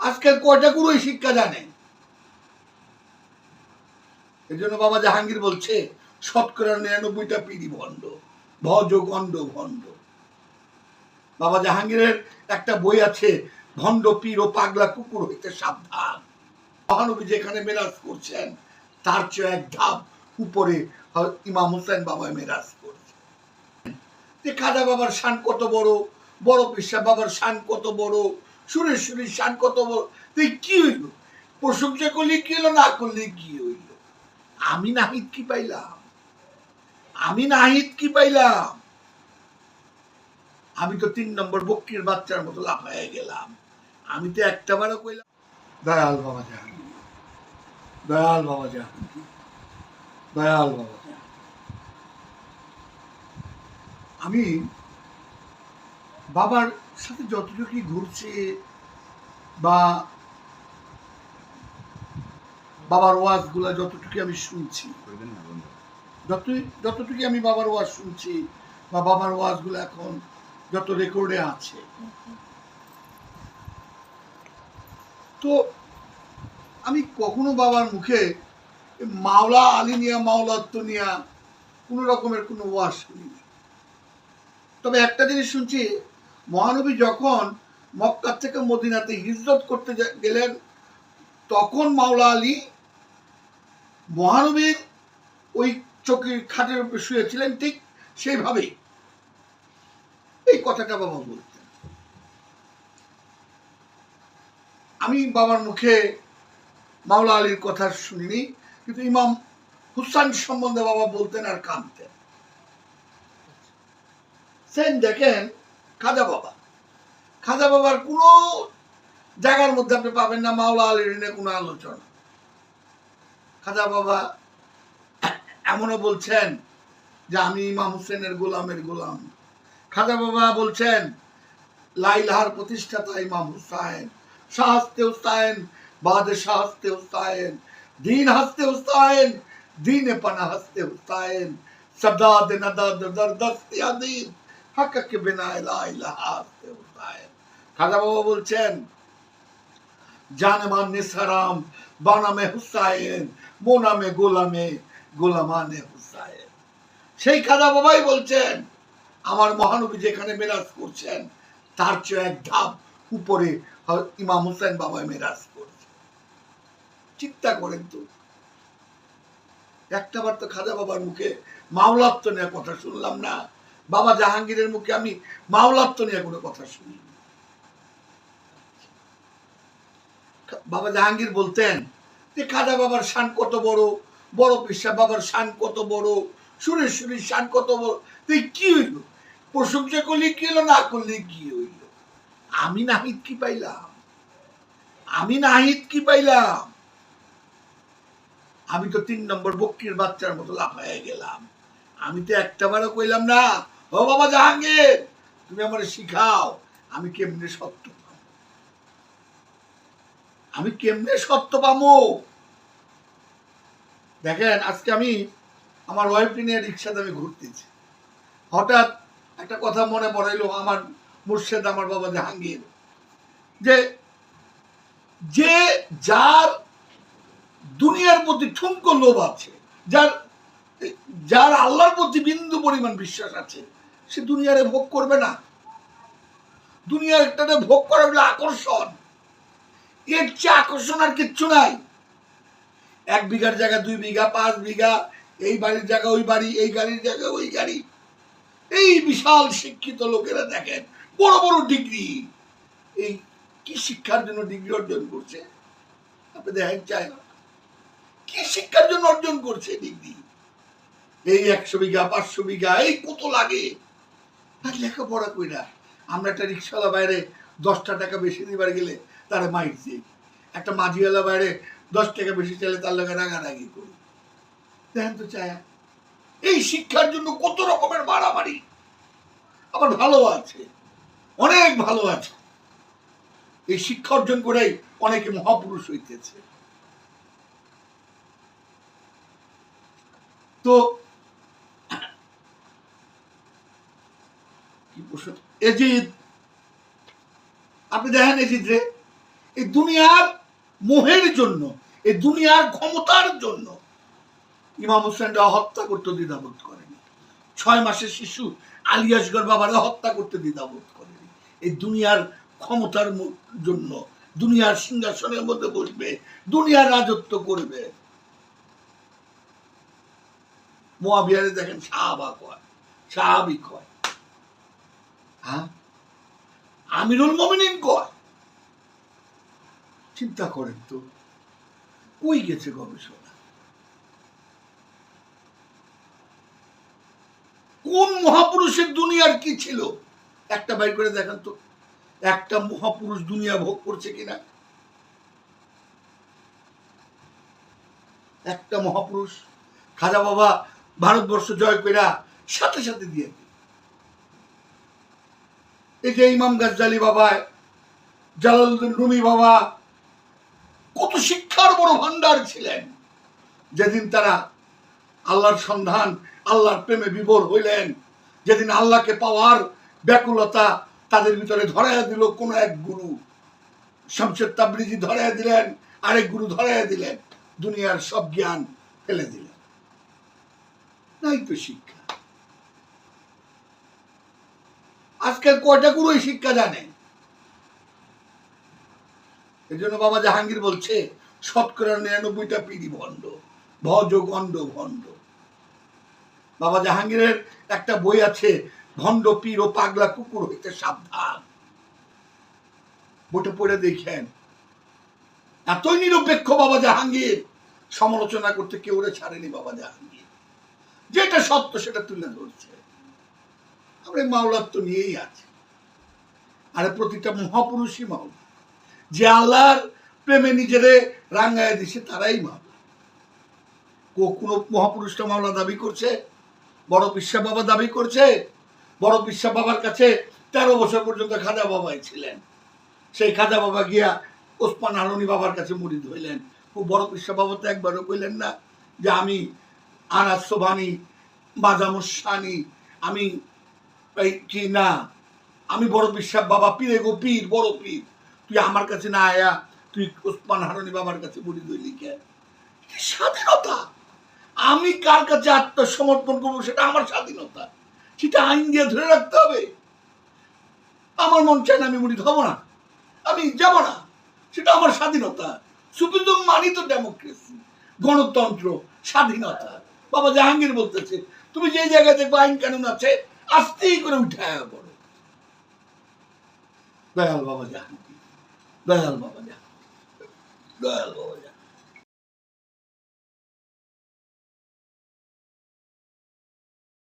আজকাল কয়টা গুরুই শিক্ষা জানে। এই জন্য বাবা জাহাঙ্গীর বলছে, শতকরা নিরানব্বইটা পিড়ি ভণ্ড, ভজ গণ্ড ভণ্ড। বাবা জাহাঙ্গীরের একটা বই আছে, ভণ্ড পীর ও পাগলা কুকুর হইতে সাবধান। মহানবী যেখানে মেরাজ করছেন, তার চেয়ে এক ধাপ উপরে ইমাম হোসেন বাবা মেরাজ করছে। যে খাজা বাবার শান কত বড় বড় পিসা বাবার শান কত বড় সুরেশ্বরীর শান কত বড় তুই কি হইল? প্রশংসা করলে কি হইল, না করলে কি হইল? আমি নাহিদ কি পাইলাম? আমি নাহিদ কি পাইলাম? আমি তো তিন নম্বর বক্কির বাচ্চার মতো লাফাইয়া গেলাম। আমি তো একটা বারও কইলাম দয়াল বাবা জাহাঙ্গীর। দয়াল বাবা জাহাঙ্গীর। দয়াল বাবা। আমি বাবার সাথে যতটুকুই ঘুরছে বা বাবার ওয়াজগুলা যতটুকু আমি শুনছি যতই যতটুকু আমি বাবার ওয়াজ শুনছি বা বাবার ওয়াজগুলো এখন যত রেকর্ডে আছে। তো আমি কখনো বাবার মুখে মাওলা আলী নিয়া মাওলাত্ব নিয়া কোনো রকমের কোনো ওয়াজ শুনিনি। তবে একটা জিনিস শুনছি মহানবী যখন মক্কা থেকে মদিনাতে হিজরত করতে গেলেন, তখন মাওলা আলী মহানবীর ওই চকির খাটের উপরে শুয়েছিলেন ঠিক সেইভাবেই। এই কথাটা বাবা বলতেন। আমি বাবার মুখে মাওলা আলীর কথা শুনিনি, কিন্তু ইমাম হুসাইন সম্বন্ধে বাবা বলতেন আর কাঁদতেন সেন দেখেন, খাজা বাবা। খাজা বাবার কোনো জায়গার মধ্যে আপনি পাবেন না মাওলা আলীর নিয়ে কোনো আলোচনা। খাজা বাবা এমনও বলছেন যে আমি ইমাম হোসেনের গোলামের গোলাম। খাজা বাবা বলছেন, লাইলাহার প্রতিষ্ঠাতা ইমাম হুসাইন, শাহস্তে হুসাইন, বাদে শাহস্তে হুসাইন, দিন হাসতে হুসাইন, দিনে পানা হাসতে হুসাইন, সদাদ নদাদ দরদস্ত ইয়াদিন হককে বিনা লা ইলাহা হাসতে হুসাইন। খাজা বাবা বলছেন জানেমান নিসারাম, বানামে হুসাইন, মোনামে গোলামে, গোলামানে হুসাইন। সেই খাজা বাবাই বলছেন, আমার মহানবী যেখানে মেরাজ করছেন, তার চেয়ে এক ধাপ উপরে ইমাম হোসেন বাবা মেরাজ করছে। চিন্তা করেন তো। একটা বার তো খাজা বাবার মুখে মাওলাত্ব নিয়ে কথা শুনলাম না। বাবা জাহাঙ্গীরের মুখে আমি মাওলাত্ব নিয়ে কোনো কথা শুনি বাবা জাহাঙ্গীর বলতেন যে খাজা বাবার শান কত বড় বড় পিসা বাবার শান কত বড় সুরেশ্বরীর শান কত বড় তুই কি হইল? প্রশংসা করলে কি হইল, না করলে কি হইল? আমি নাহিদ কি পাইলাম? আমি নাহিদ কি পাইলাম? আমি তো তিন নম্বর বক্কির বাচ্চার মতো লাফাইয়া গেলাম। আমি তো একটা বারও কইলাম না, ও বাবা জাহাঙ্গীর, তুমি আমার শিখাও, আমি কেমনে সত্য আমি কেমনে সত্য পাবো? দেখেন, আজকে আমি আমার ওয়াইফকে নিয়ে রিক্সাতে আমি ঘুরতেছি। হঠাৎ একটা কথা মনে পড়াইলো আমার মুর্শেদ আমার বাবা জাহাঙ্গীর যে যে যার দুনিয়ার প্রতি ঠুনকো লোভ আছে, যার যার আল্লাহর প্রতি বিন্দু পরিমাণ বিশ্বাস আছে, সে দুনিয়ারে ভোগ করবে না। দুনিয়ারটাতে ভোগ করা হলো আকর্ষণ। এর চেয়ে আকর্ষণ আর কিচ্ছু নাই। এক বিঘার জায়গা, দুই বিঘা, পাঁচ বিঘা, এই বাড়ির জায়গা, ওই বাড়ি, এই গাড়ির জায়গা, ওই গাড়ি। এই বিশাল শিক্ষিত লোকেরা দেখেন, বড় বড় ডিগ্রি। এই কি শিক্ষার জন্য ডিগ্রি অর্জন করছে? আপনি দেখেন চায় না কি শিক্ষার জন্য অর্জন করছে ডিগ্রি? এই একশো বিঘা, পাঁচশো বিঘা, এই কত লাগে? লেখাপড়া কইরা, আমরা একটা রিক্সাওয়ালা বাইরে দশটা টাকা বেশি দিবার গেলে তারা মাইরছি একটা মাঝিওয়ালা বাইরে দশ টাকা বেশি চাইলে তার লোকে রাগারাগি করি দেখেন তো চায় এই শিক্ষার জন্য কত রকমের মারামারি। আবার ভালো আছে, অনেক ভালো আছে। এই শিক্ষা অর্জন করেই অনেকে মহাপুরুষ হইতেছে। তো এজিদ, আপনি দেখেন এজিদ রে। এই দুনিয়ার মোহের জন্য, এই দুনিয়ার ক্ষমতার জন্য ইমাম হোসেনরা হত্যা করতে দ্বিধাবোধ করেনি। ছয় মাসের শিশু আলিয়াসগর বাবারা হত্যা করতে দ্বিধাবোধ করেনি। এই দুনিয়ার ক্ষমতার জন্য, দুনিয়ার সিংহাসনের মধ্যে বসবে, দুনিয়ার রাজত্ব করবে। মহাবিহারে দেখেন সাহাবা কয় স্বাভাবিক কয় হ্যাঁ? আমিরুল মমিনিন কয়? চিন্তা করেন তো, কই গেছে গবেষণা? কোন মহাপুরুষের দুনিয়ার কি ছিল? একটা বাইর করে দেখান তো, একটা মহাপুরুষ দুনিয়া ভোগ করছে কিনা? একটা মহাপুরুষ, খাজা বাবা ভারতবর্ষ জয় পেরা সাথে সাথে দিয়ে। এই যে ইমাম গাজ্জালি বাবা, জালালউদ্দিন রুমি বাবা কত শিক্ষার বড় ভান্ডার ছিলেন। যেদিন তারা আল্লাহর সন্ধান, আল্লাহর প্রেমে বিভোর হইলেন, যেদিন আল্লাহকে পাওয়ার ব্যাকুলতা তাদের ভিতরে ধরাইয়া দিল কোন এক গুরু। শামসের তাবরিজি ধরাইয়া দিলেন, আরেক গুরু ধরাইয়া দিলেন, দুনিয়ার সব জ্ঞান ফেলে দিলেন। নাই তো শিক্ষা। আজকাল কয়টা গুরু শিক্ষা জানে? এই জন্য বাবা জাহাঙ্গীর বলছে, শতকরা নিরানব্বইটা পিড়ি ভণ্ড ভজ গণ্ড ভণ্ড বাবা জাহাঙ্গীরের একটা বই আছে, ভণ্ড পীর ও পাগলা কুকুর হইতে সাবধান। বইটা পড়ে দেখেন। এতই নিরপেক্ষ বাবা জাহাঙ্গীর, সমালোচনা করতে কেউ ওরে ছাড়েনি বাবা জাহাঙ্গীর। যেটা সত্য সেটা তুলে ধরছে। আমরা মাওলার তো নিয়েই আছে। আরে প্রতিটা মহাপুরুষই মাওলা। যে আল্লাহর প্রেমে নিজেরে রাঙ্গায় দিছে, তারাই মাওলা কো- কোন মহাপুরুষটা মাওলা দাবি করছে, বড় বিশ্বা বাবা দাবি করছে, বড় বিশ্বা বাবার কাছে তেরো বছর পর্যন্ত খাজা বাবাই ছিলেন। সেই খাজা বাবা গিয়া ওসমান আলনি বাবার কাছে মুড়ি ধইলেন ও বড় বিশ্বা বাবা তো একবারও কইলেন না যে আমি আনাস সোভানি মাজামুসানি আমি কি না, আমি বড় বিশ্বাস বাবা পীরে গো পীর, বড় পীর। তুই আমার কাছে না আয়া, তুই ওসমান বাবার কাছে বলি ধইলি কে স্বাধীনতা? আমি কার কাছে আত্মসমর্পণ করব সেটা আমার স্বাধীনতা? সেটা আইন দিয়ে ধরে রাখতে হবে। আমার মন চায় না আমি মুড়ি খাব না। আমি যাব না। সেটা আমার স্বাধীনতা। সুপ্রিম মানি তো ডেমোক্রেসি গণতন্ত্র, স্বাধীনতা। বাবা জাহাঙ্গীর বলতেছে, তুমি যে জায়গায় দেখব আইন কানুন আছে, আস্তেই করে উঠায় পড়ো দয়াল বাবা জাহাঙ্গীর। দয়াল বাবা জাহাঙ্গীর দয়াল বাবা